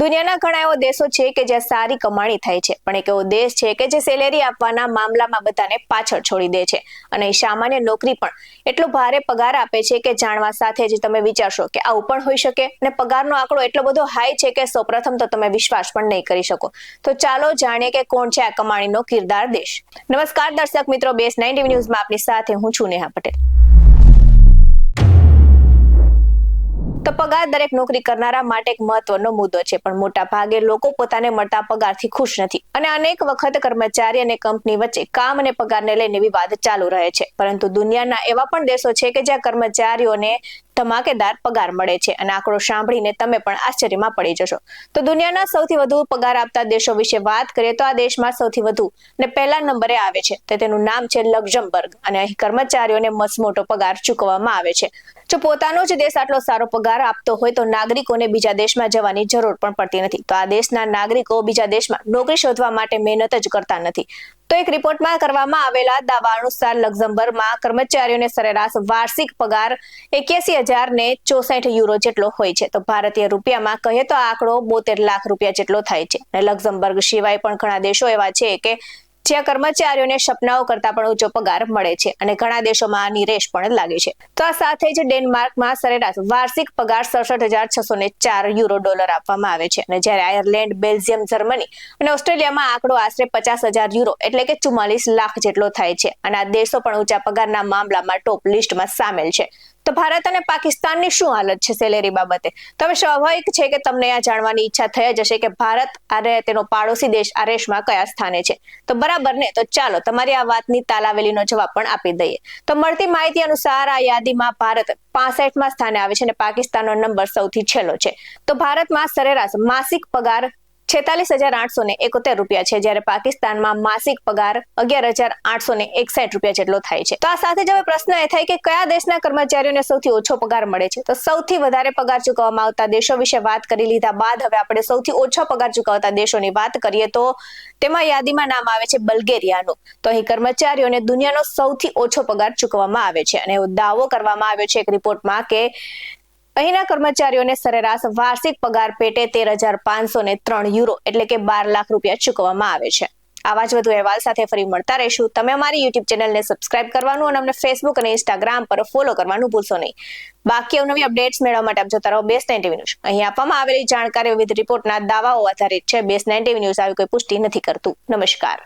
દુનિયાના ઘણા એવો દેશો છે કે જ્યાં સારી કમાણી થાય છે, પણ એક એવો દેશ છે કે જે સેલેરી આપવાના મામલામાં બધાને પાછળ છોડી દે છે. અને સામાન્ય નોકરી પણ એટલો ભારે પગાર આપે છે કે જાણવા સાથે જ તમે વિચારશો કે આવું પણ હોઈ શકે. અને પગારનો આંકડો એટલો બધો હાઈ છે કે સૌપ્રથમ તો તમે વિશ્વાસ પણ નહીં કરી શકો. તો ચાલો જાણીએ કે કોણ છે આ કમાણીનો કિરદાર દેશ. નમસ્કાર દર્શક મિત્રો બેસ નાઇન ટીવી ન્યૂઝમાં આપની સાથે હું છું નેહા પટેલ. તો પગાર દરેક નોકરી કરનારા માટે એક મહત્વનો મુદ્દો છે, પણ મોટા ભાગે લોકો પોતાને મળતા પગારથી ખુશ નથી. અને અનેક વખત કર્મચારી અને કંપની વચ્ચે કામ અને પગારને લઈને વિવાદ ચાલુ રહે છે. પરંતુ દુનિયાના એવા પણ દેશો છે કે જ્યાં કર્મચારીઓને ધમાકેદાર પગાર મળે છે અને આંકડો સાંભળીને તમે પણ આશ્ચર્યમાં પડી જશો. તો દુનિયાના સૌથી વધુ પગાર આપતા દેશો વિશે વાત કરીએ તો આ દેશમાં સૌથી વધુ ને પહેલા નંબરે આવે છે તે તેનું નામ છે લક્ઝમબર્ગ અને અહીં કર્મચારીઓને મસમોટો પગાર ચૂકવવામાં આવે છે. જો પોતાનો જ દેશ આટલો સારો પગાર આપતો હોય તો નાગરિકોને બીજા દેશમાં જવાની જરૂર પણ પડતી નથી. તો આ દેશના નાગરિકો બીજા દેશમાં નોકરી શોધવા માટે મહેનત જ કરતા નથી. તો એક રિપોર્ટમાં કરવામાં આવેલા દાવા અનુસાર લક્ઝમબર્ગમાં કર્મચારીઓને સરેરાશ વાર્ષિક પગાર એક્યાસી હજાર ને ચોસઠ યુરો જેટલો હોય છે. તો ભારતીય રૂપિયામાં કહીએ તો આંકડો બોતેર લાખ રૂપિયા જેટલો થાય છે. લક્ઝમબર્ગ સિવાય પણ ઘણા દેશો એવા છે કે જ્યાં કર્મચારીઓને સપનાઓ કરતા પણ ઊંચો પગાર મળે છે અને ઘણા દેશોમાં આની રેશ પણ લાગે છે. તો આ સાથે જ ડેનમાર્કમાં સરેરાશ વાર્ષિક પગાર સડસઠ હજાર છસો ને ચાર યુરો ડોલર આપવામાં આવે છે અને જ્યારે આયર્લેન્ડ, બેલ્જિયમ, જર્મની અને ઓસ્ટ્રેલિયામાં આંકડો આશરે પચાસ હજાર યુરો એટલે કે ચુમ્માલીસ લાખ જેટલો થાય છે અને આ દેશો પણ ઊંચા પગારના મામલામાં ટોપ લિસ્ટમાં સામેલ છે. તો ભારત અને પાકિસ્તાનની શું હાલત છે સેલેરી બાબતે? તો હવે સ્વાભાવિક છે કે તમને આ જાણવાની ઈચ્છા થઈ જશે કે ભારત અને તેનો પાડોશી દેશ આ રેસમાં કયા સ્થાને છે? તો બરાબર ને? તો ચાલો, તમારી આ વાતની તાલાવેલીનો જવાબ પણ આપી દઈએ. તો મળતી માહિતી અનુસાર આ યાદીમાં ભારત પાસઠમાં સ્થાને આવે છે અને પાકિસ્તાનનો નંબર સૌથી છેલ્લો છે. તો ભારતમાં સરેરાશ માસિક પગાર છેતાલીસ હજાર આઠસો ને એકોતેર રૂપિયા છે, જ્યારે પાકિસ્તાનમાં માસિક પગાર અગિયાર હજાર આઠસો ને એકસાઠ રૂપિયા જેટલો થાય છે. તો આ સાથે જ હવે પ્રશ્ન એ થાય કે કયા દેશના કર્મચારીઓને સૌથી ઓછો પગાર મળે છે? તો સૌથી વધારે પગાર ચૂકવવામાં આવતા દેશો વિશે વાત કરી લીધા બાદ હવે આપણે સૌથી ઓછો પગાર ચૂકવતા દેશોની વાત કરીએ તો તેમાં યાદીમાં નામ આવે છે બલ્ગેરિયાનું. તો અહીં કર્મચારીઓને દુનિયાનો સૌથી ઓછો પગાર ચૂકવવામાં આવે છે અને એવો દાવો કરવામાં આવ્યો છે એક રિપોર્ટમાં કે અહીંના કર્મચારીઓને સરેરાશ વાર્ષિક પગાર પેટે તેર હજાર પાંચસો ને ત્રણ યુરો એટલે કે બાર લાખ રૂપિયા ચૂકવવામાં આવે છે. આવા જ વધુ અહેવાલ સાથે ફરી મળતા રહીશું. તમે અમારી યુટ્યુબ ચેનલને સબસ્ક્રાઇબ કરવાનું અને અમને ફેસબુક અને ઇન્સ્ટાગ્રામ પર ફોલો કરવાનું ભૂલશો નહીં. બાકી અવનવી અપડેટ્સ મેળવવા માટે આપ જોતા રહો બેસ્ટ નાઇન ટીવી ન્યૂઝ. અહીં આપવામાં આવેલી જાણકારી વિવિધ રિપોર્ટના દાવાઓ આધારિત છે. બેસ્ટ નાઇન ટીવી ન્યૂઝ આવી કોઈ પુષ્ટિ નથી કરતું. નમસ્કાર.